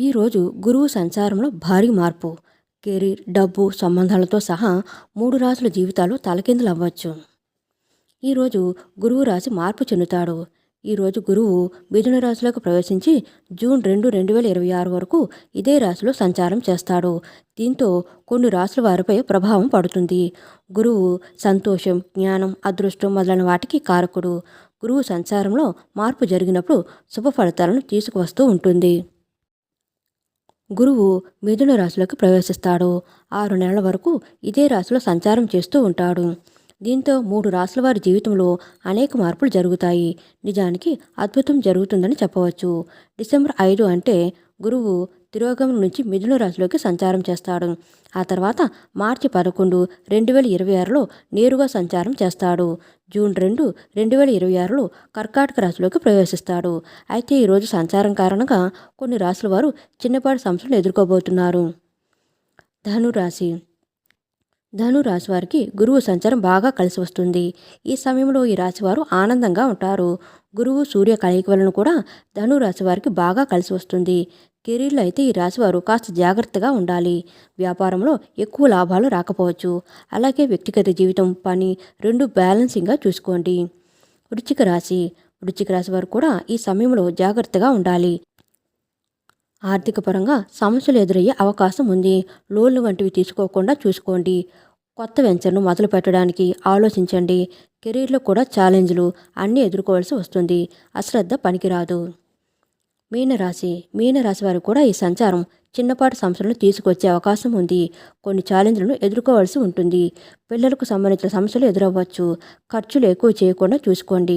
ఈరోజు గురువు సంచారంలో భారీ మార్పు. కెరీర్ డబ్బు సంబంధాలతో సహా మూడు రాసుల జీవితాలు తలకిందులు అవ్వచ్చు ఈరోజు గురువు రాశి మార్పు చెందుతాడు. ఈరోజు గురువు మిథున రాశిలోకి ప్రవేశించి జూన్ రెండు రెండు వేల ఇరవై ఆరు వరకు ఇదే రాశిలో సంచారం చేస్తాడు. దీంతో కొన్ని రాసుల వారిపై ప్రభావం పడుతుంది. గురువు సంతోషం జ్ఞానం అదృష్టం మొదలైన వాటికి కారకుడు. గురువు సంచారంలో మార్పు జరిగినప్పుడు శుభ ఫలితాలను తీసుకువస్తూ ఉంటుంది. గురువు మిథున రాశిలోకి ప్రవేశిస్తాడు. ఆరు నెలల వరకు ఇదే రాశిలో సంచారం చేస్తూ ఉంటాడు. దీంతో మూడు రాసుల వారి జీవితంలో అనేక మార్పులు జరుగుతాయి. నిజానికి అద్భుతం జరుగుతుందని చెప్పవచ్చు. డిసెంబర్ ఐదు అంటే గురువు తిరోగమనం నుంచి మిథున రాశిలోకి సంచారం చేస్తాడు. ఆ తర్వాత మార్చి పదకొండు రెండు వేల ఇరవై ఆరులో నేరుగా సంచారం చేస్తాడు. జూన్ రెండు రెండు వేల ఇరవై ఆరులో కర్కాటక రాశిలోకి ప్రవేశిస్తాడు. అయితే ఈరోజు సంచారం కారణంగా కొన్ని రాశుల వారు చిన్నపాటి సమస్యలు ఎదుర్కోబోతున్నారు. ధనురాశి ధను రాశి వారికి గురువు సంచారం బాగా కలిసి వస్తుంది. ఈ సమయంలో ఈ రాశివారు ఆనందంగా ఉంటారు. గురువు సూర్య కలయిక వలన కూడా ధను రాశి వారికి బాగా కలిసి వస్తుంది. కెరీర్లో అయితే ఈ రాశివారు కాస్త జాగ్రత్తగా ఉండాలి. వ్యాపారంలో ఎక్కువ లాభాలు రాకపోవచ్చు. అలాగే వ్యక్తిగత జీవితం పని రెండు బ్యాలెన్సింగ్గా చూసుకోండి. వృచ్చిక రాశి వృచ్చిక రాశి వారు కూడా ఈ సమయంలో జాగ్రత్తగా ఉండాలి. ఆర్థికపరంగా సమస్యలు ఎదురయ్యే అవకాశం ఉంది. లోన్లు వంటివి తీసుకోకుండా చూసుకోండి. కొత్త వెంచర్ను మొదలు పెట్టడానికి ఆలోచించండి. కెరీర్లో కూడా ఛాలెంజ్లు అన్నీ ఎదుర్కోవాల్సి వస్తుంది. అశ్రద్ధ పనికిరాదు. మీనరాశి. మీనరాశి వారికి కూడా ఈ సంచారం చిన్నపాటి సమస్యలను తీసుకొచ్చే అవకాశం ఉంది. కొన్ని ఛాలెంజ్లను ఎదుర్కోవాల్సి ఉంటుంది. పిల్లలకు సంబంధించిన సమస్యలు ఎదురవ్వచ్చు. ఖర్చులు ఎక్కువ చేయకుండా చూసుకోండి.